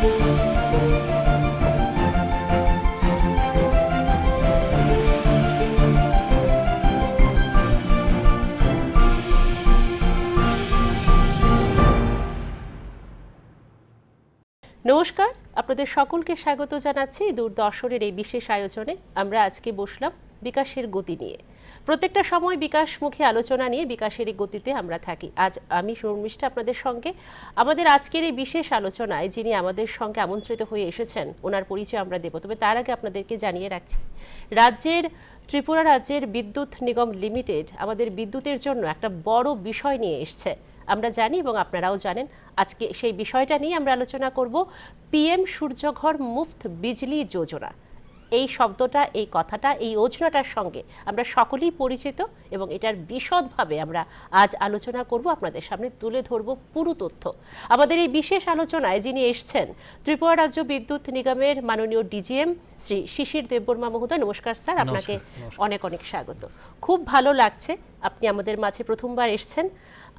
নমস্কার আপনাদের সকলকে স্বাগত জানাচ্ছি। দূরদর্শনের এই বিশেষ আয়োজনে আমরা আজকে বসলাম বিকাশের গতি নিয়ে। প্রত্যেকটা সময় বিকাশমুখী আলোচনা নিয়ে বিকাশের এই গতিতে আমরা থাকি। আজ আমি শর্মিষ্ঠা আপনাদের সঙ্গে। আমাদের আজকের এই বিশেষ আলোচনায় যিনি আমাদের সঙ্গে আমন্ত্রিত হয়ে এসেছেন, ওনার পরিচয় আমরা দেব। তবে তার আগে আপনাদেরকে জানিয়ে রাখছি, রাজ্যের, ত্রিপুরা রাজ্যের বিদ্যুৎ নিগম লিমিটেড আমাদের বিদ্যুতের জন্য একটা বড় বিষয় নিয়ে এসছে। আমরা জানি এবং আপনারাও জানেন, আজকে সেই বিষয়টা নিয়ে আমরা আলোচনা করব। পিএম সূর্যঘর মুফত বিজলি যোজনা। এই শব্দটা এই কথাটা এই যোজনাটার সঙ্গে আমরা সকলেই পরিচিত এবং এটার বিশদভাবে আমরা আজ আলোচনা করব। আপনাদের সামনে তুলে ধরব পুরো তথ্য। আমাদের এই বিশেষ আলোচনায় যিনি এসছেন ত্রিপুরা রাজ্য বিদ্যুৎ নিগমের মাননীয় ডিজিএম শ্রী শিশির দেববর্মা মহোদয় নমস্কার স্যার আপনাকে অনেক অনেক স্বাগত। খুব ভালো লাগছে আপনি আমাদের মাঝে প্রথমবার এসছেন।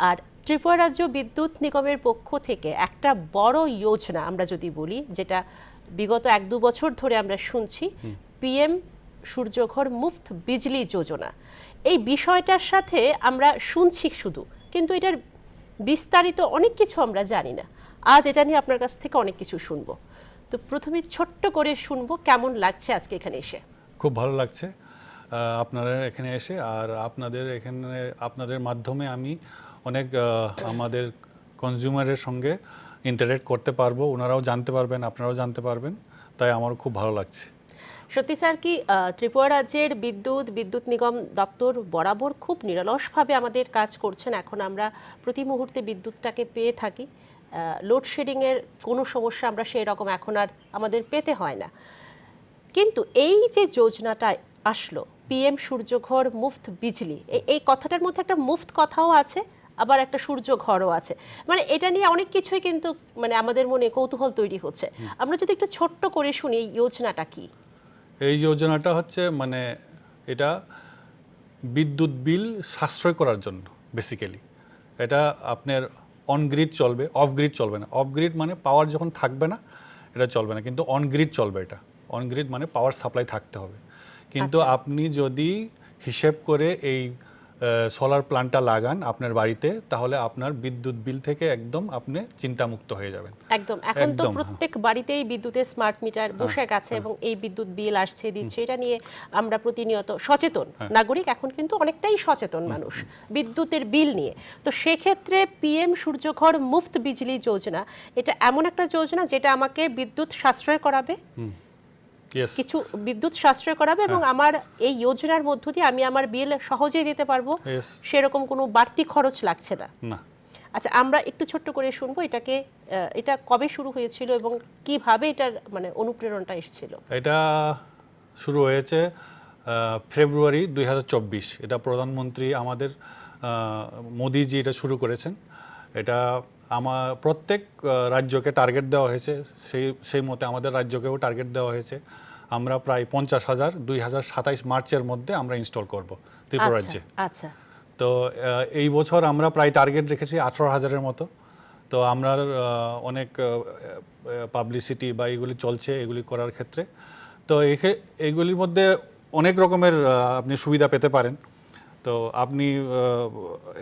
আর ত্রিপুরা রাজ্য বিদ্যুৎ নিগমের পক্ষ থেকে একটা বড় যোজনা আমরা যদি বলি যেটা বিগত এক দু বছর ধরে আমরা শুনছি পিএম সূর্যঘর মুফত বিজলি যোজনা। এই বিষয়টার সাথে আমরা শুনছি শুধু, কিন্তু এটার বিস্তারিত অনেক কিছু আমরা জানি না। আজ এটা নিয়ে আপনার কাছ থেকে অনেক কিছু শুনব। তো প্রথমে ছোট্ট করে শুনব কেমন লাগছে আজকে এখানে এসে। খুব ভালো লাগছে আপনারা এখানে এসে, আর আপনাদের এখানে, আপনাদের মাধ্যমে আমি অনেক আমাদের কনজিউমারের সঙ্গে ইন্টারেক্ট করতে পারব, ওনারাও জানতে পারবেন, আপনারাও জানতে পারবেন, তাই আমার খুব ভালো লাগছে। সত্যি স্যার, কি ত্রিপুরা রাজ্যের বিদ্যুৎ বিদ্যুৎ নিগম দপ্তর বরাবর খুব নিরলসভাবে আমাদের কাজ করছেন। এখন আমরা প্রতি মুহূর্তে বিদ্যুৎটাকে পেয়ে থাকি। লোডশেডিংয়ের কোনো সমস্যা আমরা সেই রকম এখন আর আমাদের পেতে হয় না। কিন্তু এই যে যোজনাটা আসলো, পিএম সূর্যঘর মুফত বিজলি এই কথাটার মধ্যে একটা মুফত কথাও আছে। আবার একটা সূর্য ঘরও আছে। মানে এটা নিয়ে অনেক কিছুই কিন্তু মানে আমাদের মনে কৌতূহল তৈরি হচ্ছে। আমরা যদি একটু ছোট্ট করে শুনি এই যোজনাটা কি? এই যোজনাটা হচ্ছে মানে এটা বিদ্যুৎ বিল সাশ্রয় করার জন্য বেসিক্যালি এটা আপনার অন গ্রিড চলবে অফ গ্রিড চলবে না। অফ গ্রিড মানে পাওয়ার যখন থাকবে না এটা চলবে না কিন্তু অন গ্রিড চলবে এটা। অন গ্রিড মানে পাওয়ার সাপ্লাই থাকতে হবে। কিন্তু আপনি যদি হিসেব করে এই সোলার প্ল্যান্টটা লাগান আপনার বাড়িতে তাহলে আপনার বিদ্যুৎ বিল থেকে একদম আপনি চিন্তামুক্ত হয়ে যাবেন। একদম। এখন তো হ্যাঁ। প্রত্যেক বাড়িতেই বিদ্যুতের স্মার্ট মিটার বসে গেছে এবং এই বিদ্যুৎ বিল আসছে দিচ্ছে। এটা নিয়ে আমরা প্রতিনিয়ত সচেতন হ্যাঁ। নাগরিক এখন কিন্তু অনেকটাই সচেতন মানুষ বিদ্যুতের বিল নিয়ে। তো সেক্ষেত্রে পিএম সূর্যঘর মুফত বিজলি যোজনা এটা এমন একটা যোজনা যেটা আমাকে বিদ্যুৎ সাশ্রয় করাবে? কিছু বিদ্যুৎ সাশ্রয় করাবে এবং হ্যাঁ। আমার এই যোজনার মধ্য দিয়ে আমি আমার বিল সহজেই দিতে পারব। সেরকম কোনো বাড়তি খরচ লাগছে না। না। আচ্ছা আমরা একটু ছোট্ট করে শুনব এটাকে এটা কবে শুরু হয়েছিল এবং কীভাবে এটার মানে অনুপ্রেরণাটা এসেছিল? এটা শুরু হয়েছে ফেব্রুয়ারি দুই হাজার চব্বিশ। এটা প্রধানমন্ত্রী আমাদের মোদিজি এটা শুরু করেছেন। এটা আমার প্রত্যেক রাজ্যকে টার্গেট দেওয়া হয়েছে। সেই সেই মতে আমাদের রাজ্যকেও টার্গেট দেওয়া হয়েছে। আমরা প্রায় পঞ্চাশ হাজার দুই হাজার সাতাইশ মার্চের মধ্যে আমরা ইনস্টল করব ত্রিপুরা আচ্ছা রাজ্যে। আচ্ছা। তো এই বছর আমরা প্রায় টার্গেট রেখেছি আঠারো হাজারের মতো। তো আমরা অনেক পাবলিসিটি বা এগুলি চলছে এগুলি করার ক্ষেত্রে। তো এখে এইগুলির মধ্যে অনেক রকমের আপনি সুবিধা পেতে পারেন। তো আপনি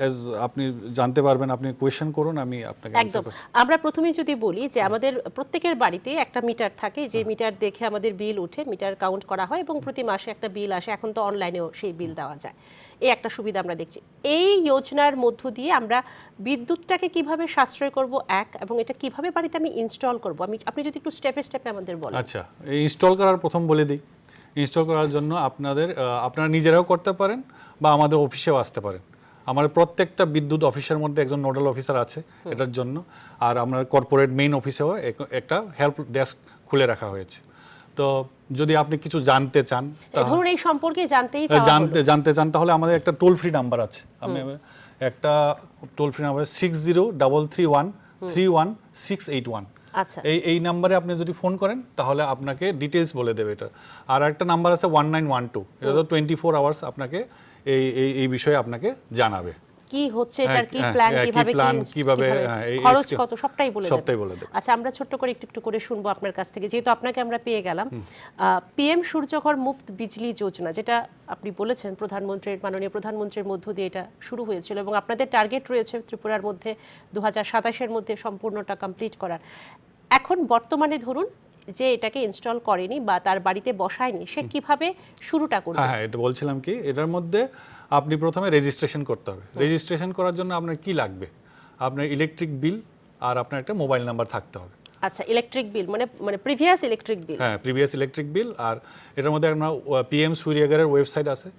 এজ আপনি জানতে পারবেন আপনি কোয়েশ্চেন করুন আমি আপনাকে একদম। আমরা প্রথমেই যদি বলি যে আমাদের প্রত্যেকের বাড়িতে একটা মিটার থাকে যে মিটার দেখে আমাদের বিল উঠে মিটার কাউন্ট করা হয় এবং প্রতি মাসে একটা বিল আসে। এখন তো অনলাইনেও সেই বিল দেওয়া যায়। এই একটা সুবিধা আমরা দেখছি। এই যোজনার মধ্য দিয়ে আমরা বিদ্যুৎটাকে কীভাবে সাশ্রয় করব এক এবং এটা কীভাবে বাড়িতে আমি ইনস্টল করব? আমি আপনি যদি একটু স্টেপে স্টেপে আমাদের বলেন। আচ্ছা ইনস্টল করার প্রথম বলে দিই। ইনস্টল করার জন্য আপনাদের আপনারা নিজেরাও করতে পারেন বা আমাদের অফিসেও আসতে পারেন। আমাদের প্রত্যেকটা বিদ্যুৎ অফিসের মধ্যে একজন নোডাল অফিসার আছে এটার জন্য। আর আমরা কর্পোরেট মেইন অফিসেও একটা হেল্প ডেস্ক খুলে রাখা হয়েছে। তো যদি আপনি কিছু জানতে চান ধরুন এই সম্পর্কে জানতেই জানতে জানতে চান তাহলে আমাদের একটা টোল ফ্রি নাম্বার আছে। আমি একটা toll free number six zero double three one three one six eight one আচ্ছা। এই এই নাম্বারে আপনি যদি ফোন করেন তাহলে আপনাকে ডিটেলস বলে দেবে এটা। আর একটা নাম্বার আছে ওয়ান নাইন ওয়ান টু এটা তো টোয়েন্টি ফোর আওয়ার্স আপনাকে এই এই এই বিষয়ে আপনাকে জানাবে। কি হচ্ছে এটার কি হ্যাঁ, প্ল্যান হ্যাঁ, কীভাবে কি কীভাবে, হ্যাঁ, খরচ কত সবটাই বলে সবটাই বলে দেব। আচ্ছা আমরা ছোট্ট করে একটু একটু করে শুনব আপনার কাছ থেকে। যেহেতু আপনাকে আমরা পেয়ে গেলাম পিএম সূর্যঘর মুফত বিজলি যোজনা যেটা আপনি বলেছেন প্রধানমন্ত্রীর মাননীয় প্রধানমন্ত্রীর মধ্য দিয়ে এটা শুরু হয়েছিল এবং আপনাদের টার্গেট রয়েছে ত্রিপুরার মধ্যে দু হাজার সাতাশের মধ্যে সম্পূর্ণটা কমপ্লিট করার। এখন বর্তমানে ধরুন যে এটাকে ইনস্টল করেনি বা তার বাড়িতে বসায়নি সে কীভাবে শুরুটা করবে? হ্যাঁ হ্যাঁ এটা বলছিলাম কি এটার মধ্যে আপনি প্রথমে রেজিস্ট্রেশন করতে হবে। রেজিস্ট্রেশন করার জন্য আপনার কি লাগবে? আপনার ইলেকট্রিক বিল আর আপনার একটা মোবাইল নাম্বার থাকতে হবে। আচ্ছা ইলেকট্রিক বিল মানে মানে প্রিভিয়াস ইলেকট্রিক বিল হ্যাঁ প্রিভিয়াস ইলেকট্রিক বিল আর এটার মধ্যে আপনার পিএম সূর্যাগারের ওয়েবসাইট আছে।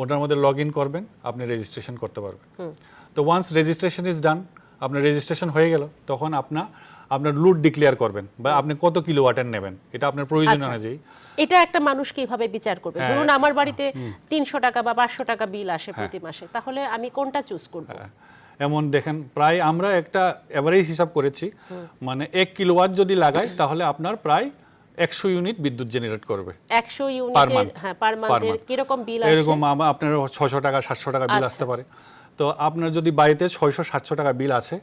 ওটার মধ্যে লগ ইন করবেন আপনি রেজিস্ট্রেশন করতে পারবেন। তো ওয়ান্স রেজিস্ট্রেশন ইজ ডান আপনার রেজিস্ট্রেশন হয়ে গেল তখন আপনার আপনার লুট ডিক্লেয়ার করবেন বা আপনি কত কিলো ওয়াটের নেবেন? এটা আপনার প্রয়োজন আচ্ছা। অনুযায়ী এটা একটা মানুষ কীভাবে বিচার করবে? হ্যাঁ। ধরুন আমার বাড়িতে তিনশো টাকা বা পাঁচশো টাকা বিল আসে প্রতি মাসে তাহলে আমি কোনটা চুজ করব? হ্যাঁ। এমন দেখেন প্রায় আমরা একটা এভারেজ হিসাব করেছি। মানে এক কিলোওয়াট যদি লাগাই তাহলে আপনার প্রায় একশো ইউনিট বিদ্যুৎ জেনারেট করবে। একশো ইউনিটের হ্যাঁ পার Per মান্থের কীরকম বিল আসে? এরকম আপনার ছশো টাকা সাতশো টাকা বিল আচ্ছা। আসতে পারে। তো আপনার যদি বাড়িতে ছয়শো সাতশো টাকা বিল আছে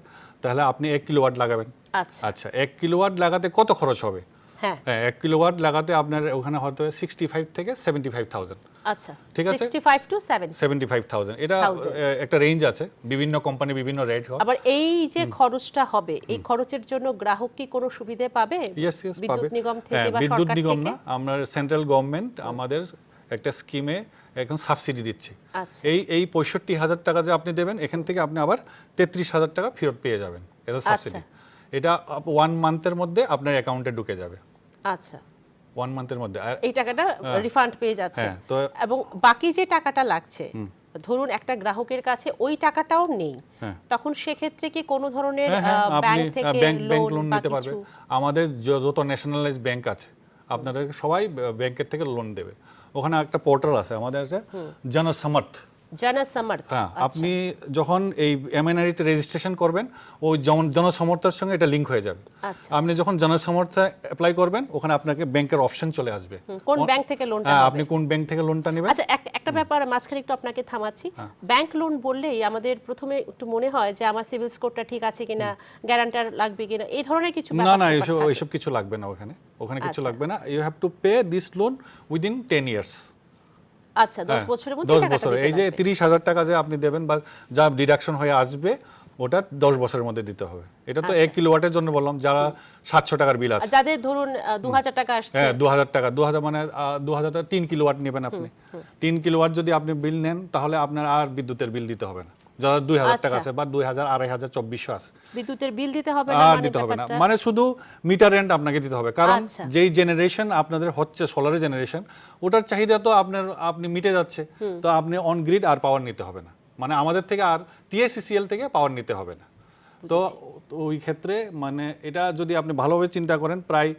তাহলে আপনি এক কিলোওয়াট লাগাবেন। আচ্ছা। আচ্ছা এক কিলোওয়াট লাগাতে কত খরচ হবে? হ্যাঁ। হ্যাঁ এক কিলোওয়াট লাগাতে আপনার ওখানে হয়তো সিক্সটি ফাইভ থেকে সেভেন্টি ফাইভ থাউজেন্ড আচ্ছা ঠিক আছে। Sixty five to seventy five thousand এটা একটা রেঞ্জ আছে বিভিন্ন কোম্পানি বিভিন্ন রেট হয়। আবার এই যে খরচটা হবে এই খরচের জন্য গ্রাহক কি কোনো সুবিধে পাবে? ইয়েস ইয়েস পাবে। বিদ্যুৎ নিগম থেকে হ্যাঁ বা বিদ্যুৎ নিগম না আমরা সেন্ট্রাল গভর্নমেন্ট আমাদের একটা স্কিমে এখন সাবসিডি দিচ্ছে। আচ্ছা। এই এই পঁয়ষট্টি হাজার টাকা যে আপনি দেবেন এখান থেকে আপনি আবার তেত্রিশ হাজার টাকা ফেরত পেয়ে যাবেন এটা আচ্ছা। সাবসিডি এটা ওয়ান মান্থের মধ্যে আপনার অ্যাকাউন্টে ঢুকে যাবে। আচ্ছা। ওয়ান মান্থের মধ্যে। আর এই টাকাটা রিফান্ড পেয়ে যাচ্ছে। হ্যাঁ, এবং বাকি যে টাকাটা লাগছে ধরুন একটা গ্রাহকের কাছে ওই টাকাটাও নেই হ্যাঁ। তখন সেক্ষেত্রে কি কোনো ধরনের হ্যাঁ হ্যাঁ ব্যাংক থেকে ব্যাংক লোন নিতে পারবে। আমাদের যত ন্যাশনালাইজ ব্যাংক আছে আপনাদের সবাই ব্যাংকের থেকে লোন দেবে। ওখানে একটা পোর্টাল আছে আমাদের আছে জনসমর্থ। জনসমর্থ হ্যাঁ আপনি যখন এই এমএনআরিতে রেজিস্ট্রেশন করবেন ওই জন- জনসমর্থের সঙ্গে এটা লিঙ্ক হয়ে যাবে। আচ্ছা। আপনি যখন জনসমর্থ অ্যাপ্লাই করবেন ওখানে আপনাকে ব্যাংকের অপশন চলে আসবে। কোন ব্যাংক থেকে লোনটা হ্যাঁ আপনি কোন ব্যাংক থেকে লোনটা নেবেন? আচ্ছা একটা ব্যাপার মাঝখানে একটু আপনাকে থামাচ্ছি। ব্যাংক লোন বললেই আমাদের প্রথমে একটু মনে হয় যে আমার সিভিল স্কোরটা ঠিক আছে কিনা গ্যারান্টার লাগবে কিনা এই ধরনের কিছু না না এইসব কিছু লাগবে না ওখানে। ওখানে কিছু আচ্ছা। লাগবে না। You have to pay this loan within ten years আচ্ছা বছরের মধ্যে হ্যাঁ, দশ টাকাটা বছর। এই যে লাগবে। তিরিশ হাজার টাকা যে আপনি দেবেন বা যা ডিডাকশন হয়ে আসবে ওটা দশ বছরের মধ্যে দিতে হবে। এটা তো আচ্ছা। এক কিলোওয়াটের জন্য বললাম যারা সাতশো টাকার বিল আছে। যাদের ধরুন দু হাজার টাকা আসছে। হ্যাঁ দু হাজার টাকা। দু হাজার মানে দু হাজার টাকা তিন কিলোওয়াট নেবেন আপনি। তিন কিলোওয়াট যদি আপনি বিল নেন তাহলে আপনার আর বিদ্যুতের বিল দিতে হবে না। যারা দুই হাজার টাকা আচ্ছা। আছে বা দুই হাজার আড়াই হাজার চব্বিশশো আছে। বিদ্যুতের বিল দিতে হবে আর মানে দিতে হবে না। মানে শুধু মিটার রেন্ট আপনাকে দিতে হবে। কারণ আচ্ছা। যেই জেনারেশন আপনাদের হচ্ছে সোলারের জেনারেশন ওটার চাহিদা তো আপনার আপনি মিটে যাচ্ছে। তো আপনি অন গ্রিড আর পাওয়ার নিতে হবে না। মানে আমাদের থেকে আর টিএসসিসিএল থেকে পাওয়ার নিতে হবে না। তো ওই ক্ষেত্রে মানে এটা যদি আপনি ভালোভাবে চিন্তা করেন প্রায়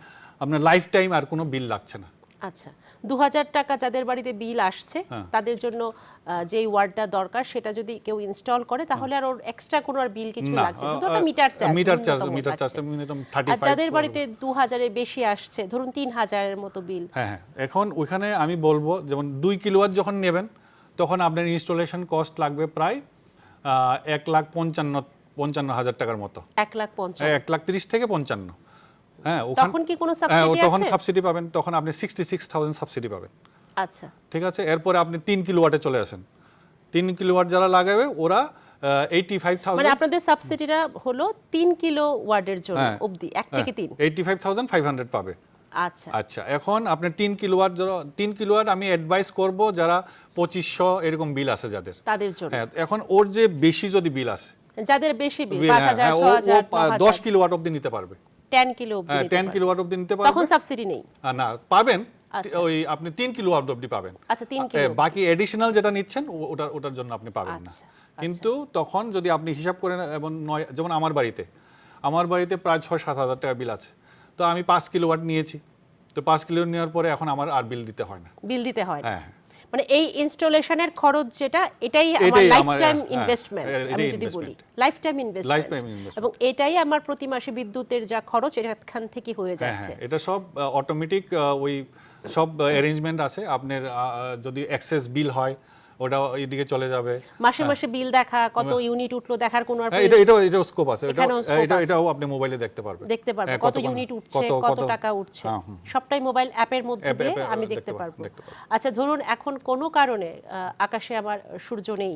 আপনার লাইফ টাইম আর কোনো বিল লাগছে না। আচ্ছা। দু হাজার টাকা যাদের বাড়িতে বিল আসছে হ্যাঁ। তাদের জন্য যেই ওয়ার্ডটা দরকার সেটা যদি কেউ ইনস্টল করে তাহলে আর ওর এক্সট্রা কোনো আর বিল কিছু লাগছে শুধু একটা meter charge meter charge meter charge minimum thirty আর যাদের বাড়িতে দু হাজারের বেশি আসছে ধরুন তিন হাজারের মতো বিল হ্যাঁ হ্যাঁ। এখন ওইখানে আমি বলব যেমন দুই কিলোওয়াট যখন নেবেন তখন আপনার ইনস্টলেশন কস্ট লাগবে প্রায় এক লাখ পঞ্চান্ন পঞ্চান্ন হাজার টাকার মতো। এক লাখ পঞ্চাশ এক লাখ তিরিশ থেকে পঞ্চান্ন। হ্যাঁ তখন কি কোনো হ্যাঁ সাবসিডি তখন সাবসিডি পাবেন তখন আপনি সিক্সটি সিক্স থাউজেন্ড সাবসিডি পাবেন। আচ্ছা। ঠিক আছে? এরপরে আপনি তিন কিলোওয়াটে চলে আসেন। তিন কিলোওয়াট যারা লাগাবে ওরা এইটি ফাইভ মানে আপনাদের সাবসিডিটা হলো তিন কিলো ওয়ার্ডের জন্য হ্যাঁ। অবধি এক থেকে তিন। Eighty five thousand five hundred পাবে। আচ্ছা। আচ্ছা এখন আপনি তিন কিলোওয়াট যারা তিন কিলোওয়াট আমি অ্যাডভাইস করব যারা পঁচিশশো এরকম বিল আছে যাদের। তাদের জন্য। হ্যাঁ এখন ওর যে বেশি যদি বিল আছে যাদের বেশি বিল পাঁচ হ্যাঁ, হাজার হ্যাঁ, দশ কিলোওয়াট অব্দি নিতে পারবে। টেন কিলো অবধি হ্যাঁ নিতে টেন পারে। কিলোওয়াট অব্দি নিতে পারবে তখন সাবসিডি নেই। না পাবেন আচ্ছা। ওই আপনি তিন কিলোওয়াট অব্দি পাবেন। আচ্ছা তিন কিলো বাকি এডিশনাল যেটা নিচ্ছেন ও- ওটার ওটার জন্য আপনি পাবেন না। আচ্ছা, কিন্তু তখন যদি আপনি হিসাব করেন এবং নয় যেমন আমার বাড়িতে আমার বাড়িতে প্রায় ছয় সাত হাজার টাকা বিল আছে। তো আমি পাঁচ কিলোওয়াট নিয়েছি। তো পাঁচ কিলো নেওয়ার পরে এখন আমার আর বিল দিতে হয় না। বিল দিতে হয় হ্যাঁ হ্যাঁ। মানে এই ইনস্টলেশনের খরচ যেটা এটাই আমার লাইফ টাইম ইনভেস্টমেন্ট আমি যদি বলি। লাইফ টাইম ইনভেস্টমেন্ট এবং এটাই আমার প্রতি মাসে বিদ্যুতের যা খরচ এটা এখান থেকে হয়ে হ্যাঁ যাচ্ছে। হ্যাঁ এটা সব অটোমেটিক ওই সব অ্যারেঞ্জমেন্ট আছে। আপনার যদি অ্যাক্সেস বিল হয় ওটা এইদিকে চলে যাবে। মাসে মাসে বিল দেখা কত ইউনিট উঠল দেখার কোনো আর হ্যাঁ, এটা এটাও এটাও স্কোপ আছে। এটা এটা। এটাও আপনি মোবাইলে দেখতে পারবেন। দেখতে পারব হ্যাঁ, কত ইউনিট উঠছে কত- টাকা উঠছে। হ্যাঁ, সবটাই মোবাইল অ্যাপের মধ্যে দিয়ে আমি দেখতে পারব। আচ্ছা ধরুন এখন কোনো কারণে আকাশে আমার সূর্য নেই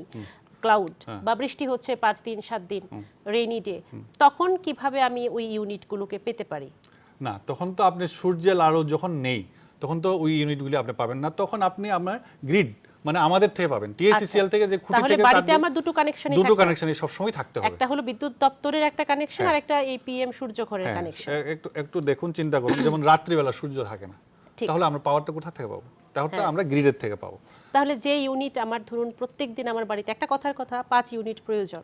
ক্লাউড হ্যাঁ। বা বৃষ্টি হচ্ছে পাঁচ দিন সাত দিন রেইনি ডে তখন কীভাবে আমি ওই ইউনিটগুলোকে পেতে পারি? না তখন তো আপনি সূর্যের আলো যখন নেই তখন তো ওই ইউনিটগুলি আপনি পাবেন না। তখন আপনি আপনার গ্রিড মানে আমাদের থেকে পাবেন। টিএসসিসিএল থেকে যে খুঁটি আচ্ছা। তাহলে থেকে বাড়িতে আমার দুটো কানেকশনই দুটো কানেকশনই সবসময় থাকতে হবে। একটা হলো বিদ্যুৎ দপ্তরের একটা কানেকশন আর একটা এই পিএম সূর্যঘরের হ্যাঁ, কানেকশন একটু একটু দেখুন চিন্তা করুন। যেমন রাত্রিবেলা সূর্য থাকে না তাহলে আমরা পাওয়ারটা কোথা থেকে পাবো? তাহলে হ্যাঁ। আমরা গ্রিডের থেকে পাবো। তাহলে যে ইউনিট আমার ধরুন প্রত্যেক দিন আমার বাড়িতে একটা কথার কথা পাঁচ ইউনিট প্রয়োজন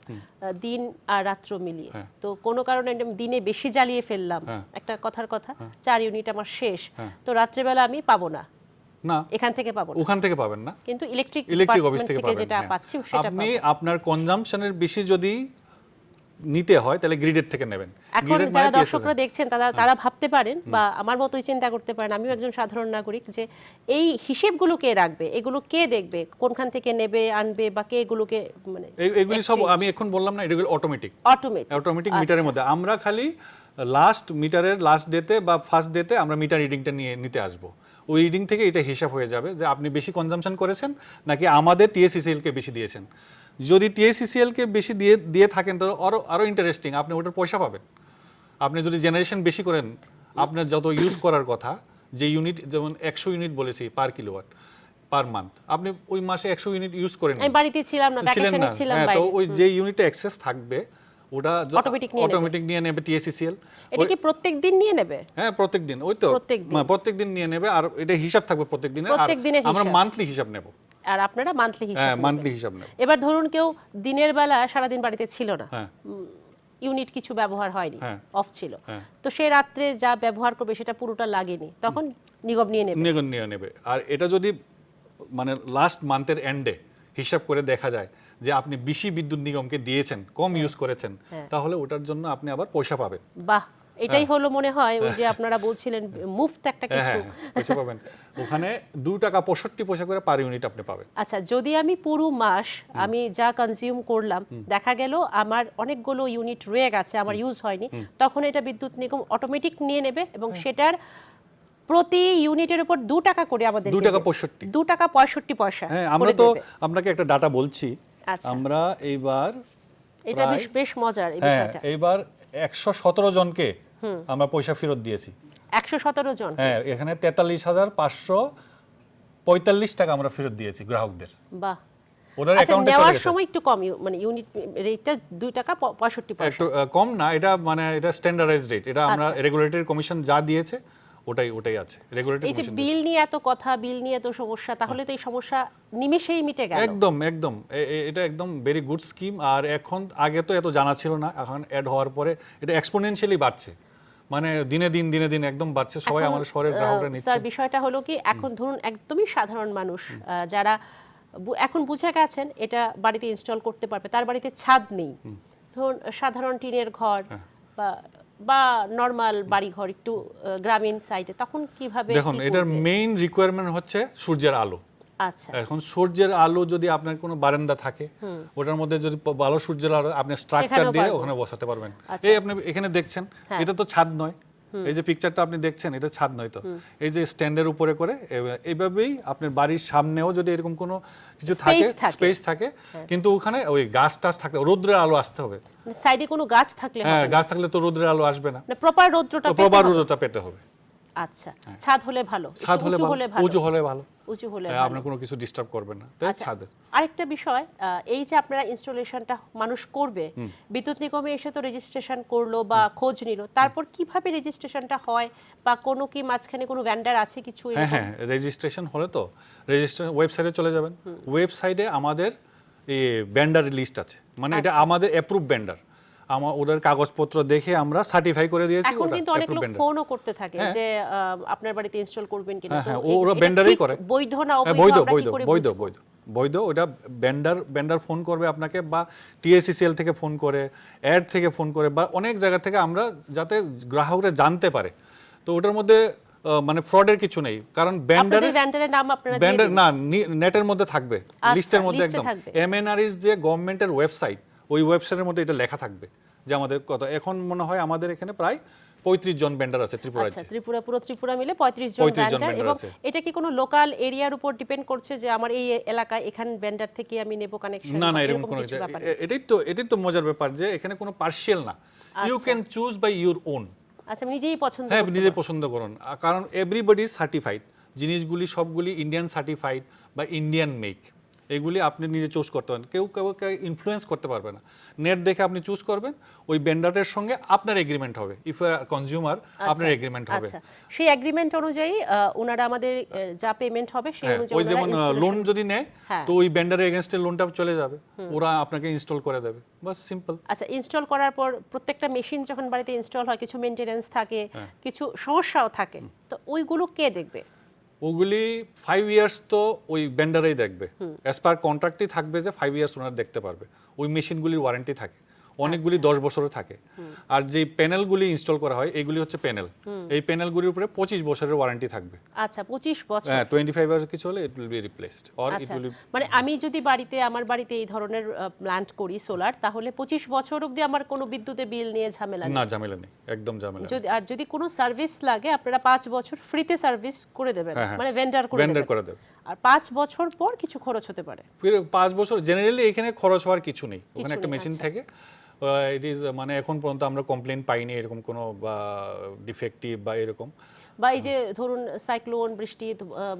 দিন আর রাত্র মিলিয়ে। হ্যাঁ। তো কোনো কারণে দিনে বেশি জ্বালিয়ে ফেললাম হ্যাঁ। একটা কথার কথা চার ইউনিট আমার শেষ। হ্যাঁ। তো রাত্রেবেলা আমি পাবো না। না। এখান থেকে পাবো ওখান থেকে পাবেন না। কিন্তু ইলেকট্রিক ইলেকট্রিক অফিস থেকে পাবেন যেটা হ্যাঁ। পাচ্ছি সেটা আপনি আপনার কনজাম্পশনের বেশি যদি নিতে হয় তাহলে গ্রিডের থেকে নেবেন। এখন যারা দর্শকরা দেখছেন তারা তারা ভাবতে পারেন বা আমার মতোই চিন্তা করতে পারেন আমিও একজন সাধারণ নাগরিক যে এই হিসেবগুলো কে রাখবে? এগুলো কে দেখবে? কোনখান থেকে নেবে আনবে বা কে এগুলোকে মানে এগুলি সব আমি এখন বললাম না এগুলো অটোমেটিক অটোমেট অটোমেটিক আচ্ছা। মিটারের মধ্যে। আমরা খালি লাস্ট মিটারের লাস্ট ডেতে বা ফার্স্ট ডেতে আমরা মিটার রিডিংটা নিয়ে নিতে আসব। ওই রিডিং থেকে এটা হিসাব হয়ে যাবে যে আপনি বেশি কনজাম্পশন করেছেন নাকি আমাদের TSCCL কে বেশি দিয়েছেন। যদি TSCCL কে বেশি দিয়ে দিয়ে থাকেন তো আরও আরও ইন্টারেস্টিং আপনি ওটার পয়সা পাবেন। আপনি যদি জেনারেশন বেশি করেন আপনার যত ইউজ করার কথা যে ইউনিট যেমন একশো ইউনিট বলেছি পার কিলোওয়াট পার মান্থ আপনি ওই মাসে একশো ইউনিট ইউজ করেন আমি বাড়িতে ছিলাম না ছিলেন না। হ্যাঁ তো ওই যে ইউনিটে অ্যাক্সেস থাকবে ওটা। অটোমেটিক নিয়ে নেবে। টিএসসিসিএল এটা কি প্রত্যেক দিন নিয়ে নেবে? হ্যাঁ প্রত্যেক দিন ওই তো। প্রত্যেক দিন। হ্যাঁ, দিন নিয়ে নেবে আর এটা হিসাব থাকবে প্রত্যেক দিনের। আর আমরা মান্থলি হিসাব নেব। আর আপনারা মান্থলি হিসাব হ্যাঁ মান্থলি হিসাব নেব। এবার ধরুন কেউ দিনের বেলা সারাদিন বাড়িতে ছিল না। হ্যাঁ। ইউনিট কিছু ব্যবহার হয়নি হ্যাঁ। অফ ছিল। হ্যাঁ। তো সে রাত্রে যা ব্যবহার করবে সেটা পুরোটা লাগেনি তখন নিগম নিয়ে নেবে। নিয়ে নিয়ে নেবে। আর এটা যদি মানে লাস্ট মান্থের এন্ডে হিসাব করে দেখা যায় যে আপনি বেশি বিদ্যুৎ নিগমকে দিয়েছেন কম ইউজ করেছেন হ্যাঁ। তাহলে ওটার জন্য আপনি আবার পয়সা পাবেন। বাহ! এটাই হলো মনে হয় ওই যে আপনারা বলছিলেন মুফত একটা হ্যাঁ কিছু। হ্যাঁ হ্যাঁ, পাবেন। ওখানে দু টাকা পঁয়ষট্টি পয়সা করে পার ইউনিট আপনি পাবেন। আচ্ছা যদি আমি পুরো মাস আমি যা কনজিউম করলাম দেখা গেল আমার অনেকগুলো ইউনিট রয়ে গেছে আমার ইউজ হয়নি তখন এটা বিদ্যুৎ নিগম অটোমেটিক নিয়ে নেবে এবং হ্যাঁ। সেটার প্রতি ইউনিটের উপর দু টাকা করে আমাদের দু টাকা পঁয়ষট্টি। দু টাকা পঁয়ষট্টি পয়সা হ্যাঁ আমরা তো আপনাকে একটা ডাটা বলছি। আমরা এইবার এটা বেশ বেশ মজার এই হ্যাঁ বিষয়টা। এইবার একশো সতেরো জনকে আমরা পয়সা ফেরত দিয়েছি। একশো সতেরো জন? হ্যাঁ এখানে তেতাল্লিশ হাজার পাঁচশো পঁয়তাল্লিশ টাকা আমরা ফেরত দিয়েছি গ্রাহকদের। বাহ। ওনার আচ্ছা অ্যাকাউন্টে নেওয়ার সময় একটু কম মানে ইউনিট রেটটা দুই টাকা প- পঁয়ষট্টি পয়সা। একটু কম না এটা মানে এটা স্ট্যান্ডার্ডাইজ রেট এটা আমরা আচ্ছা। রেগুলেটরি কমিশন যা দিয়েছে ওটাই ওটাই আছে। রেগুলেটরি এই যে বিল নিয়ে এত কথা বিল নিয়ে এত সমস্যা তাহলে তো এই সমস্যা নিমেষেই মিটে গেল। একদম একদম। এটা একদম ভেরি গুড স্কিম আর এখন আগে তো এত জানা ছিল না। এখন অ্যাড হওয়ার পরে এটা এক্সপোনেনশিয়ালি বাড়ছে। মানে দিনে দিন দিনে দিন একদম বাড়ছে। সবাই আমাদের শহরের গ্রাহকরা নিচ্ছে। স্যার বিষয়টা হলো কি এখন ধরুন একদমই সাধারণ মানুষ যারা এখন বুঝে গেছেন এটা বাড়িতে ইনস্টল করতে পারবে তার বাড়িতে ছাদ নেই। ধরুন সাধারণ টিনের ঘর হ্যাঁ। বা বা নর্মাল বাড়ি ঘর একটু গ্রামীণ সাইডে তখন কীভাবে দেখুন এটার মেইন রিকোয়ারমেন্ট হচ্ছে সূর্যের আলো। আচ্ছা। এখন সূর্যের আলো যদি আপনার কোনো বারান্দা থাকে ওটার মধ্যে যদি ভালো সূর্যের আলো আপনি স্ট্রাকচার দিয়ে ওখানে বসাতে পারবেন। আচ্ছা। এই আপনি এখানে দেখছেন হ্যাঁ। এটা তো ছাদ নয়। এই যে পিকচারটা আপনি দেখছেন এটা ছাদ নয় তো? এই যে স্ট্যান্ডের উপরে করে এইভাবেই আপনার বাড়ির সামনেও যদি এরকম কোনো কিছু থাকে Space থাকে। হ্যাঁ। স্পেস থাকে কিন্তু ওখানে ওই গাছ টাছ থাকতে রৌদ্রের আলো আসতে হবে। সাইডে কোনো গাছ থাকলে হ্যাঁ গাছ থাকলে তো রৌদ্রের আলো আসবে না। প্রপার রৌদ্রটা প্রপার হবে। পেতে হবে। আচ্ছা ছাদ হলে ভালো হ্যাঁ। ছাদ হলে ভালো। হলে ভালো। উঁচু হলে ভালো। উঁচু হলে আপনার কোনো কিছু ডিস্টার্ব করবে না। তাই আচ্ছা, ছাদের আরেকটা বিষয় এই যে আপনারা ইনস্টলেশনটা মানুষ করবে বিদ্যুৎ নিগমে এসে তো রেজিস্ট্রেশন করল বা খোঁজ নিল তারপর কীভাবে রেজিস্ট্রেশনটা হয় বা কোনো কি মাঝখানে কোনো ভ্যান্ডার আছে কিছু হ্যাঁ এরকম? হ্যাঁ রেজিস্ট্রেশন হলে তো রেজিস্ট্রেশন ওয়েবসাইটে চলে যাবেন। ওয়েবসাইটে আমাদের এই ব্যান্ডার লিস্ট আছে। মানে এটা আচ্ছা। আমাদের অ্যাপ্রুভ ব্যান্ডার আমার ওদের কাগজপত্র দেখে আমরা সার্টিফাই করে দিয়েছি এখন কিন্তু অনেক লোক ফোনও করতে থাকে হ্যাঁ। যে আপনার বাড়িতে ইনস্টল করবেন কিনা হ্যাঁ, হ্যাঁ, ওরা এটা করে। বৈধ না হ্যাঁ, অবৈধ বৈধ বৈধ বৈধ বৈধ বৈধ ওটা ব্যান্ডার ব্যান্ডার ফোন করবে আপনাকে বা টিএসসিসিএল থেকে ফোন করে অ্যাড থেকে ফোন করে বা অনেক জায়গা থেকে আমরা যাতে গ্রাহকরা জানতে পারে তো ওটার মধ্যে মানে ফ্রডের কিছু নেই কারণ ব্যান্ডার আপনাদের ভ্যান্ডারের নাম আপনারা ব্যান্ডের। না নেটের মধ্যে থাকবে আচ্ছা, লিস্টের মধ্যে একদম থাকবে। এমএনআরইস যে গভর্নমেন্টের ওয়েবসাইট ওই ওয়েবসাইটের মধ্যে এটা লেখা থাকবে যে আমাদের কত এখন মনে হয় আমাদের এখানে প্রায় পঁয়ত্রিশ জন ব্যান্ডার আছে ত্রিপুরা আচ্ছা ত্রিপুরা পুরো ত্রিপুরা মিলে পঁয়ত্রিশ জন 35 জন ভ্যান্ডার vendor এবং এটা কি কোনো লোকাল এরিয়ার উপর ডিপেন্ড করছে যে আমার এই এলাকায় এখান ভ্যান্ডার থেকে আমি নেব কানেকশন না না এরকম কোনো এটাই তো এটাই তো মজার ব্যাপার যে এখানে কোনো পার্সিয়াল না। You can choose by your own আচ্ছা নিজেই পছন্দ হ্যাঁ নিজে পছন্দ করুন। কারণ এভরিবডি সার্টিফাইড জিনিসগুলি সবগুলি ইন্ডিয়ান সার্টিফাইড বা ইন্ডিয়ান মেক এগুলি আপনি নিজে চুজ করতে পারেন। কেউ কেউ ইনফ্লুয়েন্স করতে পারবে না। নেট দেখে আপনি চুজ করবেন ওই ব্যান্ডারের সঙ্গে আপনার এগ্রিমেন্ট হবে। ইফ কনজিউমার আপনার এগ্রিমেন্ট হবে। আচ্ছা। সেই এগ্রিমেন্ট অনুযায়ী ওনারা আমাদের যা পেমেন্ট হবে সেই অনুযায়ী ওই যেমন লোন যদি নেয় হ্যাঁ। তো ওই ব্যান্ডারের এগেনস্টে লোনটা চলে যাবে। ওরা আপনাকে ইনস্টল করে দেবে। বাস সিম্পল আচ্ছা ইনস্টল করার পর প্রত্যেকটা মেশিন যখন বাড়িতে ইনস্টল হয় কিছু মেনটেনেন্স থাকে হ্যাঁ। কিছু সমস্যাও থাকে তো ওইগুলো কে দেখবে? ওগুলি ফাইভ ইয়ার্স তো ওই ব্যান্ডারেই দেখবে। অ্যাজ পার কন্ট্রাক্টই থাকবে যে ফাইভ ইয়ার্স ওনার দেখতে পারবে। ওই মেশিনগুলির ওয়ারেন্টি থাকে। অনেকগুলি আচ্ছা। দশ বছরে থাকে। আর যে প্যানেলগুলি ইনস্টল করা হয় এগুলি হচ্ছে প্যানেল। এই প্যানেলগুলির উপরে পঁচিশ বছরের ওয়ারেন্টি থাকবে। আচ্ছা পঁচিশ বছর। হ্যাঁ টোয়েন্টি ফাইভ ইয়ার্স কিছু হলে it will be replaced or it will মানে আমি যদি বাড়িতে আমার বাড়িতে এই ধরনের প্ল্যান্ট করি সোলার তাহলে পঁচিশ বছর অবধি আমার কোনো বিদ্যুতের বিল নিয়ে ঝামেলা না ঝামেলা নেই একদম ঝামেলা যদি আর যদি কোনো সার্ভিস লাগে আপনারা পাঁচ বছর ফ্রিতে সার্ভিস করে দেবেন। হ্যাঁ, হ্যাঁ। মানে ভেন্ডার করে ভেন্ডার করে দেবে। আর পাঁচ বছর পর কিছু খরচ হতে পারে। পাঁচ বছর জেনারেলি এখানে খরচ হওয়ার কিছু নেই। ওখানে একটা মেশিন আচ্ছা। থাকে। ইট ইজ মানে এখন পর্যন্ত আমরা কমপ্লেন পাইনি এরকম কোনো বা ডিফেক্টিভ বা এরকম। বা এই যে ধরুন সাইক্লোন বৃষ্টি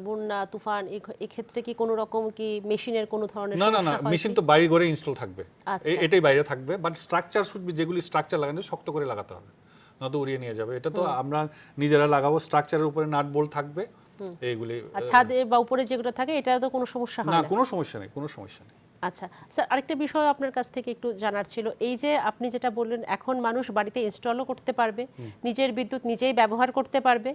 বন্যা তুফান এই- এক্ষেত্রে কি কোনো রকম কি মেশিনের কোনো ধরনের না না না মেশিন তো বাড়ি ঘরে ইনস্টল থাকবে। আচ্ছা। এটাই বাইরে থাকবে বাট স্ট্রাকচার শুড যেগুলি স্ট্রাকচার লাগানো শক্ত করে লাগাতে হবে। নয়তো উড়িয়ে নিয়ে যাবে। এটা তো আমরা নিজেরা লাগাবো স্ট্রাকচারের উপরে নাট বোল্ট থাকবে। এইগুলি ছাদে বা উপরে যেগুলো থাকে এটা তো কোনো সমস্যা হয় না না? কোনো সমস্যা নেই কোনো সমস্যা নেই। আচ্ছা স্যার আরেকটা বিষয় আপনার কাছ থেকে একটু জানার ছিল। এই যে আপনি যেটা বললেন এখন মানুষ বাড়িতে ইনস্টলও করতে পারবে নিজের বিদ্যুৎ নিজেই ব্যবহার করতে পারবে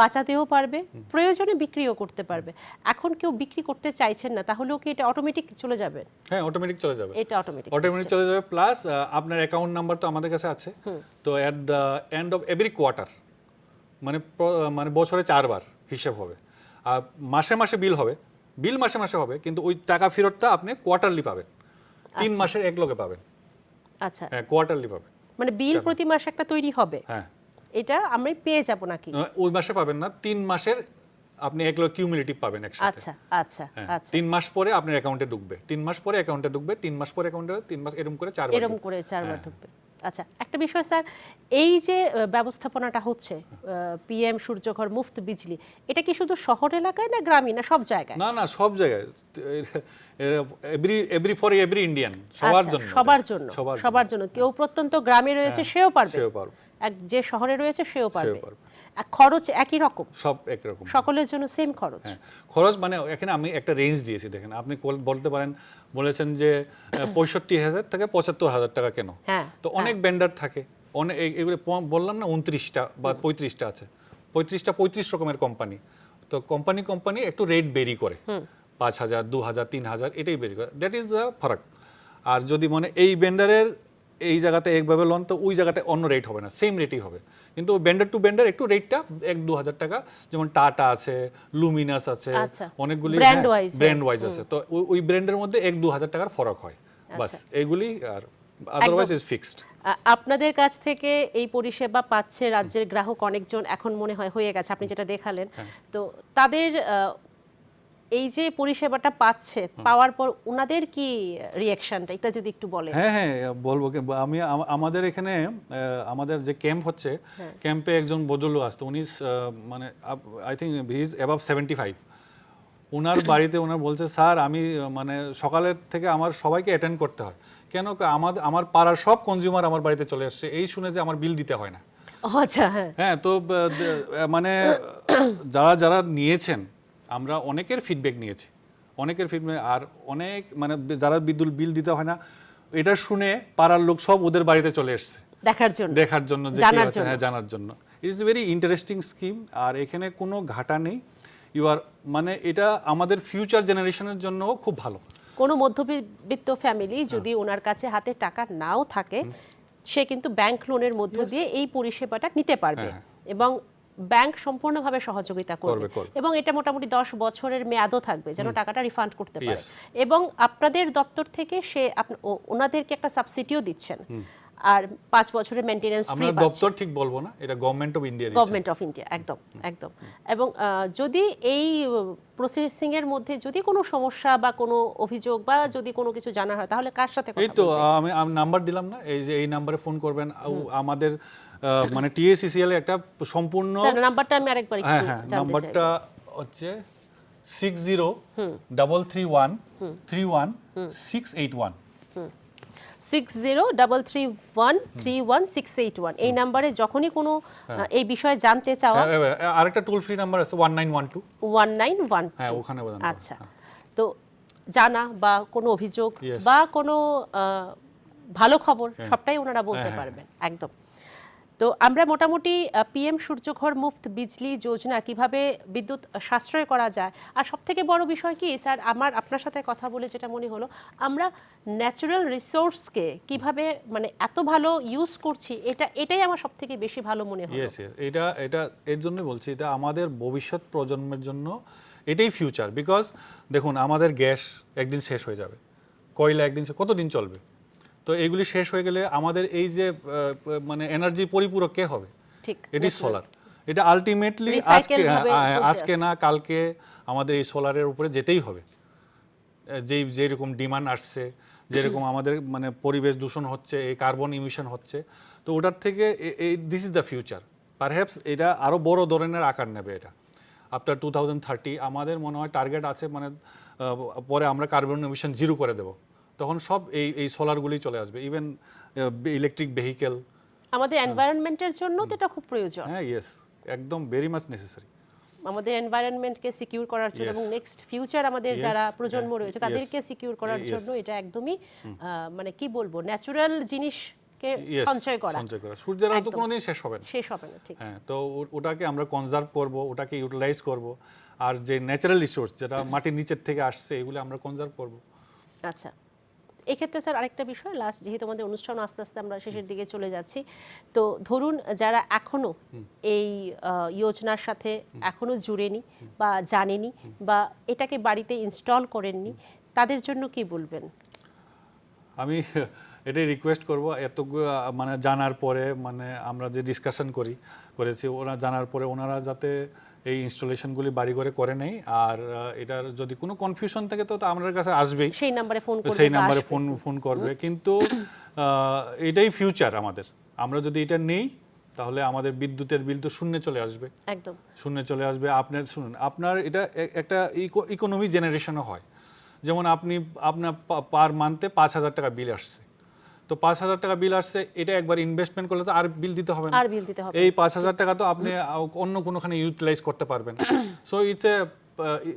বাঁচাতেও পারবে প্রয়োজনে বিক্রিও করতে পারবে। এখন কেউ বিক্রি করতে চাইছেন না তাহলেও কি এটা অটোমেটিক চলে যাবে? হ্যাঁ অটোমেটিক চলে যাবে। এটা অটোমেটিক অটোমেটিক চলে যাবে প্লাস আপনার অ্যাকাউন্ট নাম্বার তো আমাদের কাছে আছে। তো at the end of every quarter মানে মানে বছরে চারবার হিসেব হবে। আর মাসে মাসে বিল হবে। বিল মাসে মাসে হবে কিন্তু ওই টাকা ফেরতটা আপনি কোয়ার্টারলি পাবেন। তিন মাসের এক লগে পাবেন। আচ্ছা। হ্যাঁ কোয়ার্টারলি পাবেন। মানে বিল প্রতি মাস একটা তৈরি হবে? হ্যাঁ। এটা আমরা পেয়ে যাব নাকি? ওই মাসে পাবেন না। তিন মাসের আপনি এক লগে কিউমুলেটিভ পাবেন একসাথে। আচ্ছা আচ্ছা হ্যাঁ, আচ্ছা। তিন মাস পরে আপনার অ্যাকাউন্টে ঢুকবে। তিন মাস পরে অ্যাকাউন্টে ঢুকবে তিন মাস পরে অ্যাকাউন্টে তিন মাস এরকম করে চারবার এরকম করে চারবার হ্যাঁ। ঢুকবে। আচ্ছা একটা বিষয় স্যার এই যে ব্যবস্থাপনাটা হচ্ছে পিএম সূর্যঘর মুফত বিজলি এটা কি শুধু শহর এলাকায় না গ্রামীণ না সব জায়গায়? না না সব জায়গায়। Every every for every Indian সবার আচ্ছা, জন্য। সবার জন্য সবার সবার জন্য। কেউ প্রত্যন্ত গ্রামে রয়েছে সেও পারবে। সেও পারবে। এক যে শহরে রয়েছে সেও পারবে। আর খরচ একই রকম। সব একই রকম। সকলের জন্য সেম খরচ। হ্যাঁ খরচ মানে এখানে আমি একটা রেঞ্জ দিয়েছি দেখেন। আপনি বলতে পারেন বলেছেন যে পঁয়ষট্টি হাজার থেকে পঁচাত্তর হাজার টাকা কেন? হ্যাঁ তো অনেক ব্যান্ডার থাকে অনেক এগুলো বললাম না উনত্রিশটা বা পঁয়ত্রিশটা আছে। পঁয়ত্রিশটা পঁয়ত্রিশ রকমের কোম্পানি তো কোম্পানি কোম্পানি একটু রেট বেরি করে। পাঁচ হাজার দু হাজার তিন হাজার এটাই বেরি করে। দ্যাট ইজ দ্য ফারাক। আর যদি মানে এই ব্যান্ডারের এই জায়গাতে একভাবে লন তো ওই জায়গাতে অন্য রেট হবে না সেম রেটই হবে। কিন্তু ব্যান্ডার টু ব্যান্ডার একটু রেটটা এক দু হাজার টাকা যেমন টাটা আছে লুমিনাস আছে আচ্ছা। অনেকগুলি ব্র্যান্ড ওয়াইজ আছে। তো ওই- ব্র্যান্ডের মধ্যে এক দু হাজার টাকার ফরক হয়। বাস আচ্ছা। এগুলি আর আদারওয়াইজ ইজ ফিক্সড আপনাদের কাছ থেকে এই পরিষেবা পাচ্ছে রাজ্যের গ্রাহক অনেকজন এখন মনে হয় হয়ে গেছে আপনি যেটা দেখালেন। হ্যাঁ। তো তাদের এই যে পরিষেবাটা পাচ্ছে পাওয়ার পর ওনাদের কি রিয়াকশনটা এটা যদি একটু বলেন। হ্যাঁ হ্যাঁ বলব আমি আমাদের এখানে আমাদের যে ক্যাম্প হচ্ছে হ্যাঁ। ক্যাম্পে একজন বদলু আসতো। উনি মানে I think he is above seventy five ওনার বাড়িতে ওনার বলছে স্যার আমি মানে সকালের থেকে আমার সবাইকে অ্যাটেন্ড করতে হয়। কেন কি আমাদের আমার পাড়ার সব কনজিউমার আমার বাড়িতে চলে আসছে। এই শুনে যে আমার বিল দিতে হয় না। আচ্ছা হ্যাঁ। হ্যাঁ তো মানে যারা যারা নিয়েছেন আমরা অনেকের ফিডব্যাক নিয়েছি। অনেকের ফিডব্যাক আর অনেক মানে যারা বিদ্যুৎ বিল দিতে হয় না এটা শুনে পাড়ার লোক সব ওদের বাড়িতে চলে এসছে। দেখার জন্য। দেখার জন্য যে জানার জন্য। হ্যাঁ জানার জন্য। ইটস ভেরি ইন্টারেস্টিং স্কিম আর এখানে কোনো ঘাটা নেই। ইউ আর মানে এটা আমাদের ফিউচার জেনারেশনের জন্য খুব ভালো। কোনো মধ্যবিত্ত ফ্যামিলি যদি ওনার কাছে হাতে টাকা নাও থাকে সে কিন্তু ব্যাংক লোনের মধ্য দিয়ে এই পরিষেবাটা নিতে পারবে। হ্যাঁ। এবং ব্যাংক সম্পূর্ণভাবে সহযোগিতা করবে। এবং এটা মোটামুটি দশ বছরের মেয়াদও থাকবে যেন টাকাটা রিফান্ড করতে পারে। এবং আপনাদের দপ্তর থেকে সে ওনাদেরকে একটা সাবসিডিও দিচ্ছেন। আর পাঁচ বছরের মেনটেনেন্স ফ্রি আমরা দপ্তর ঠিক বলব না এটা government of India government of India একদম একদম। এবং যদি এই প্রসেসিং এর মধ্যে যদি কোনো সমস্যা বা কোনো অভিযোগ বা যদি কোনো কিছু জানা হয় তাহলে কার সাথে এই কথা তো বলবেন? আমি নাম্বার দিলাম না এই যে এই নাম্বারে ফোন করবেন আমাদের মানে টিএসিসিএল একটা সম্পূর্ণ স্যার নাম্বারটা আমি আরেকবার হ্যাঁ হ্যাঁ নাম্বারটা হচ্ছে six zero double three one three one six eight one six zero double three one three one six eight one এই নাম্বারে যখনই কোনো হ্যাঁ। এই বিষয়ে জানতে চাওয়া আরেকটা টোল ফ্রি নাম্বার আছে one nine one two one nine one হ্যাঁ ওখানে আচ্ছা। তো জানা বা কোনো অভিযোগ হ্যাঁ, বা কোনো ভালো খবর সবটাই ওনারা বলতে পারবেন একদম। তো আমরা মোটামুটি পিএম সূর্যঘর মুফত বিজলি যোজনা কীভাবে বিদ্যুৎ সাশ্রয় করা যায়? আর সব থেকে বড় বিষয় কি, স্যার, আমার, আপনার সাথে কথা বলে যেটা মনে হলো, আমরা ন্যাচারাল রিসোর্সকে কীভাবে মানে এত ভালো ইউজ করছি, এটা, এটাই আমার সব থেকে বেশি ভালো মনে ইয়েস এটা এটা এর জন্য বলছি, এটা আমাদের ভবিষ্যৎ প্রজন্মের জন্য এটাই ফিউচার বিকজ দেখুন, আমাদের গ্যাস একদিন শেষ হয়ে যাবে, কয়লা একদিন কতদিন চলবে? তো এগুলি শেষ হয়ে গেলে আমাদের এই যে মানে এনার্জি পরিপূরক কে হবে? ঠিক এটি সোলার এটা আলটিমেটলি আজকে হ্যাঁ, আজকে না কালকে আমাদের এই সোলারের উপরে যেতেই হবে। যেই যেরকম ডিমান্ড আসছে যেরকম আমাদের মানে পরিবেশ দূষণ হচ্ছে এই কার্বন ইমিশন হচ্ছে তো ওটার থেকে এই this is the future perhaps এটা আরও বড় ধরনের আকার নেবে এটা। আফটার টু থাউজেন্ড থার্টি আমাদের মনে হয় টার্গেট আছে মানে পরে আমরা কার্বন ইমিশন জিরো করে দেব। তখন সব এই এই সোলারগুলি চলে আসবে। ইভেন ইলেকট্রিক ভেহিকেল আমাদের এনভায়রনমেন্টের জন্য তো এটা খুব প্রয়োজন। হ্যাঁ ইয়েস একদম ভেরি মাচ নেসেসারি আমাদের এনভায়রনমেন্টকে সিকিউর করার জন্য এবং নেক্সট ফিউচার আমাদের যারা প্রজন্ম রয়েছে তাদেরকে সিকিউর করার জন্য এটা একদমই মানে কি বলব ন্যাচারাল সঞ্চয় করা। সঞ্চয় করা। সূর্যের আলো তো কোনোদিন শেষ হবে না। শেষ হবে না ঠিক। হ্যাঁ তো ওটাকে আমরা কনজার্ভ করব ওটাকে ইউটিলাইজ করব। আর যে ন্যাচারাল রিসোর্স যেটা মাটির নিচের থেকে আসছে এগুলো আমরা কনজার্ভ করব। আচ্ছা। এক্ষেত্রে স্যার আরেকটা বিষয় লাস্ট যেহেতু আমাদের অনুষ্ঠান আস্তে আস্তে আমরা শেষের দিকে চলে যাচ্ছি তো ধরুন যারা এখনও এই যোজনার সাথে এখনও জুড়েনি বা জানেনি বা এটাকে বাড়িতে ইনস্টল করেননি তাদের জন্য কি বলবেন? আমি এটাই রিকোয়েস্ট করব এত মানে জানার পরে মানে আমরা যে ডিসকাশন করি করেছি ওরা জানার পরে ওনারা যাতে এই ইনস্টলেশনগুলি বাড়ি করে করে নেই। আর এটার যদি কোনো কনফিউশন থাকে তো আমাদের কাছে আসবেই। সেই নাম্বারে ফোন তো করলে সেই নাম্বারে ফোন ফোন করবে কিন্তু এটাই ফিউচার আমাদের। আমরা যদি এটা নেই তাহলে আমাদের বিদ্যুতের বিল তো শূন্যে চলে আসবে। একদম। শূন্যে চলে আসবে। আপনার শুনুন আপনার এটা একটা ইকোনমি জেনারেশনও হয়। যেমন আপনি আপনার পার মান্থে পাঁচ হাজার টাকা বিল আসছে। তো পাঁচ হাজার টাকা বিল আসছে এটা একবার ইনভেস্টমেন্ট করলে তো আর বিল দিতে হবে না। আর বিল দিতে হবে। এই পাঁচ হাজার টাকা তো আপনি অন্য কোনোখানে ইউটিলাইজ করতে পারবেন। সো ইটস এ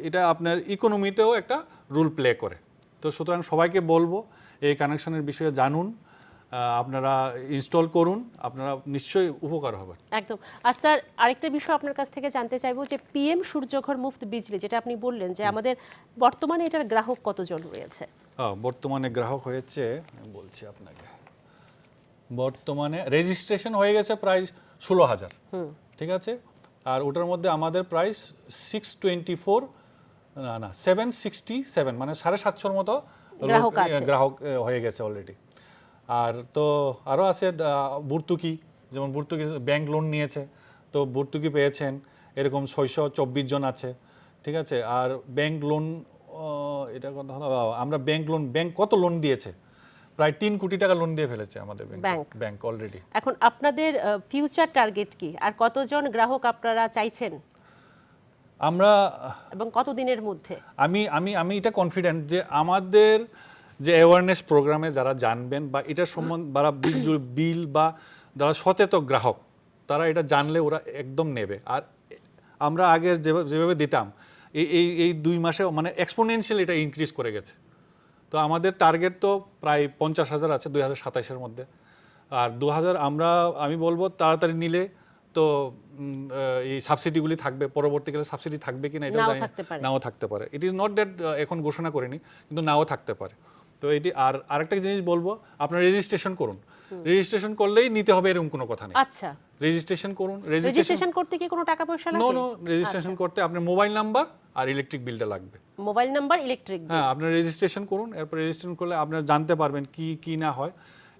এটা আপনার ইকোনমিতেও একটা রোল প্লে করে। তো সুতরাং সবাইকে বলব এই কানেকশনের বিষয়ে জানুন আপনারা ইনস্টল করুন আপনারা নিশ্চয়ই উপকার হবে। একদম। আর স্যার আরেকটা বিষয় আপনার কাছ থেকে জানতে চাইব যে পিএম সূর্যঘর মুফত বিজলি যেটা আপনি বললেন যে আমাদের বর্তমানে এটার গ্রাহক কতজন রয়েছে? বর্তমানে গ্রাহক হয়েছে বলছি আপনাকে বর্তমানে রেজিস্ট্রেশন হয়ে গেছে প্রায় ষোলো হাজার ঠিক আছে? আর ওটার মধ্যে আমাদের প্রাইস সিক্স টোয়েন্টি ফোর না না সেভেন সিক্সটি সেভেন মানে সাড়ে সাতশোর মতো গ্রাহক হয়ে গেছে অলরেডি আর তো আরও আছে আহ, ভর্তুকি যেমন ভর্তুকি ব্যাংক লোন নিয়েছে তো ভর্তুকি পেয়েছেন এরকম ছয়শো চব্বিশ জন আছে ঠিক আছে? আর ব্যাংক লোন এটা কথা হলো আমরা ব্যাংক লোন ব্যাংক কত লোন দিয়েছে? প্রায় তিন কোটি টাকা লোন দিয়ে ফেলেছে আমাদের. ব্যাংক ব্যাংক অলরেডি এখন আপনাদের ফিউচার টার্গেট কি? আর কতজন গ্রাহক আপনারা চাইছেন? আমরা এবং কতদিনের মধ্যে? আমি আমি আমি এটা কনফিডেন্ট যে আমাদের যে অ্যাওয়ারনেস প্রোগ্রামে যারা জানবেন বা এটার সম্বন্ধে যারা বিল বিল বা যারা সচেতন গ্রাহক তারা এটা জানলে ওরা একদম নেবে। আর আমরা যেভাবে যেভাবে দিতাম এই এই এই দুই মাসে মানে এক্সপোনেনশিয়াল এটা ইনক্রিজ করে গেছে। তো আমাদের টার্গেট তো প্রায় পঞ্চাশ হাজার আছে দুই হাজার সাতাশের মধ্যে। আর দু হাজার আমরা আমি বলব তাড়াতাড়ি নিলে তো এই সাবসিডিগুলি থাকবে পরবর্তীকালে সাবসিডি থাকবে কিনা এটা। নাও থাকতে পারে। ইট ইজ নট দ্যাট এখন ঘোষণা করিনি কিন্তু নাও থাকতে পারে। তো এটি আর আরেকটা জিনিস বলব আপনার রেজিস্ট্রেশন করুন। রেজিস্ট্রেশন করলেই নিতে হবে এরকম কোনো কথা নেই। আচ্ছা। রেজিস্ট্রেশন করুন রেজিস্ট্রেশন করতে কি কোনো টাকা পয়সা লাগে? নো নো রেজিস্ট্রেশন করতে আপনার মোবাইল নাম্বার আর ইলেকট্রিক বিলটা লাগবে। মোবাইল নাম্বার ইলেকট্রিক বিল হ্যাঁ আপনার রেজিস্ট্রেশন করুন এরপর রেজিস্ট্রেশন করলে আপনারা জানতে পারবেন কি কি না হয়।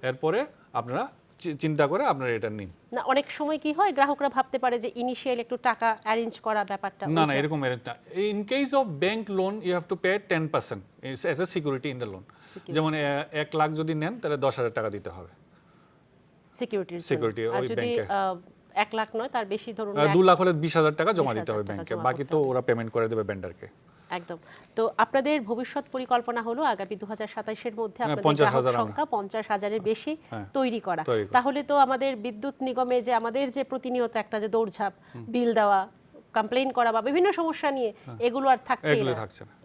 এরপরে আপনারা চিন্তা করে আপনারা এটা নিন। না অনেক সময় কি হয় গ্রাহকরা ভাবতে পারে যে ইনিশিয়াল একটু টাকা অ্যারেঞ্জ করা ব্যাপারটা না না। এরকম এর- না in case of bank loan you have to pay ten percent as a security in the loan যেমন এ- এক লাখ যদি নেন তাহলে দশ হাজার টাকা দিতে হবে। সিকিউরিটির সিকিউরিটি আর ওই যদি ব্যাংকে। এক লাখ নয় তার বেশি ধরুন দু লাখ হলে বিশ হাজার টাকা জমা দিতে হবে ব্যাংকে। বাকি তো ওরা পেমেন্ট করে দেবে ভেন্ডারকে একদম। তো আপনাদের ভবিষ্যৎ পরিকল্পনা হলো আগামী দু হাজার সাতাশের মধ্যে হ্যাঁ, আপনাদের গ্রাহক সংখ্যা পঞ্চাশ হাজারের বেশি হ্যাঁ, তৈরি করা। তৈরি করা। তাহলে তো আমাদের বিদ্যুৎ নিগমে যে আমাদের যে প্রতিনিয়ত একটা যে দৌড়ঝাঁপ বিল দেওয়া কমপ্লেইন করা বা বিভিন্ন সমস্যা নিয়ে এগুলো আর থাকছে না।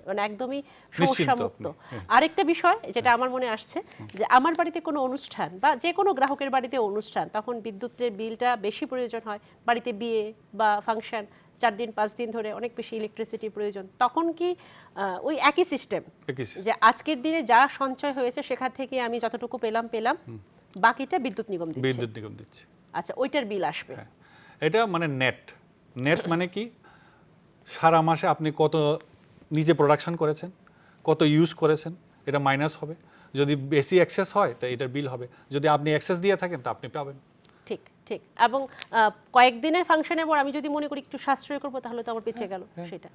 মানে একদমই সমস্যা মুক্ত হ্যাঁ। আরেকটা বিষয় যেটা আমার মনে আসছে যে আমার বাড়িতে কোনো অনুষ্ঠান বা যে কোনো গ্রাহকের বাড়িতে অনুষ্ঠান তখন বিদ্যুতের বিলটা বেশি প্রয়োজন হয়। বাড়িতে বিয়ে বা ফাংশন চার দিন পাঁচ দিন ধরে অনেক বেশি ইলেকট্রিসিটি প্রয়োজন। তখন কি ওই একই সিস্টেম যে আজকের দিনে যা সঞ্চয় হয়েছে সেখান থেকে আমি যতটুকু পেলাম পেলাম। বাকিটা বিদ্যুৎ নিগম দিচ্ছে। বিদ্যুৎ নিগম দিচ্ছে। আচ্ছা ওইটার বিল আসবে। হ্যাঁ। এটা মানে নেট নেট মানে কি? সারা মাসে আপনি কত নিজে প্রোডাকশন করেছেন কত ইউজ করেছেন এটা মাইনাস হবে। যদি বেশি অ্যাক্সেস হয় তো এটার বিল হবে। যদি আপনি অ্যাক্সেস দিয়ে থাকেন তা আপনি পাবেন। ঠিক ঠিক। এবং কয়েকদিনের ফাংশনের পর আমি যদি মনে করি একটু সাশ্রয় করব তাহলে তো আমার বেঁচে গেল সেটা।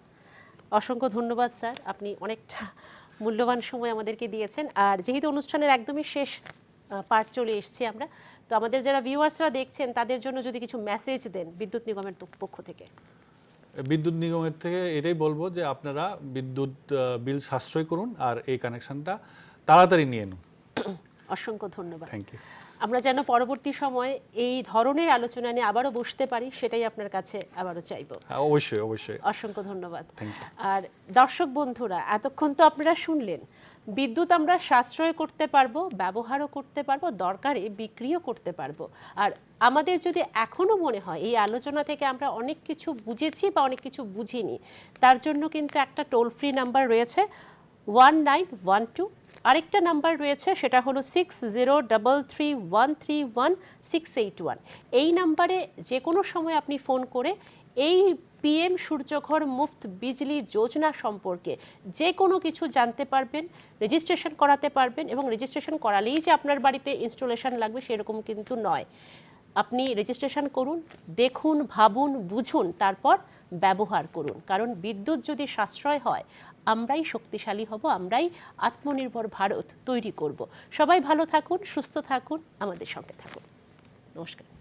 অসংখ্য ধন্যবাদ স্যার। আপনি অনেকটা মূল্যবান সময় আমাদেরকে দিয়েছেন। আর যেহেতু অনুষ্ঠানের একদমই শেষ পার্ট চলে এসেছি আমরা। তো আমাদের যারা ভিউয়ার্সরা দেখছেন তাদের জন্য যদি কিছু মেসেজ দেন বিদ্যুৎ নিগমের পক্ষ থেকে। বিদ্যুৎ নিগমের থেকে এটাই বলব যে আপনারা বিদ্যুৎ বিল সাশ্রয় করুন আর এই কানেকশনটা তাড়াতাড়ি নিয়ে নিন। অসংখ্য ধন্যবাদ। থ্যাংক ইউ আমরা যেন পরবর্তী সময়ে এই ধরনের আলোচনা নিয়ে আবারও বসতে পারি সেটাই আপনার কাছে আবারও চাইব। অবশ্যই অবশ্যই। অসংখ্য ধন্যবাদ. আর দর্শক বন্ধুরা এতক্ষণ তো আপনারা শুনলেন বিদ্যুৎ আমরা সাশ্রয় করতে পারব, ব্যবহারও করতে পারব, দরকারে বিক্রিও করতে পারব। আর আমাদের যদি এখনও মনে হয়, এই আলোচনা থেকে আমরা অনেক কিছু বুঝেছি বা অনেক কিছু বুঝিনি, তার জন্য কিন্তু একটা টোল ফ্রি নাম্বার রয়েছে ওয়ান নাইন ওয়ান টু আরেকটা নাম্বার রয়েছে, সেটা হলো six zero double three one three one six eight one এই নাম্বারে যে কোনো সময় আপনি ফোন করে এই পিএম সূর্যঘর মুফত বিজলি যোজনা সম্পর্কে যে কোনো কিছু জানতে পারবেন রেজিস্ট্রেশন করাতে পারবেন এবং রেজিস্ট্রেশন করালেই যে আপনার বাড়িতে ইনস্টলেশন লাগবে সেরকম কিন্তু নয়। আপনি রেজিস্ট্রেশন করুন, দেখুন, ভাবুন, বুঝুন, তারপর ব্যবহার করুন। কারণ বিদ্যুৎ যদি সাশ্রয় হয়, আমরাই শক্তিশালী হব, আমরাই আত্মনির্ভর ভারত তৈরি করব। সবাই ভালো থাকুন, সুস্থ থাকুন, আমাদের সঙ্গে থাকুন। নমস্কার।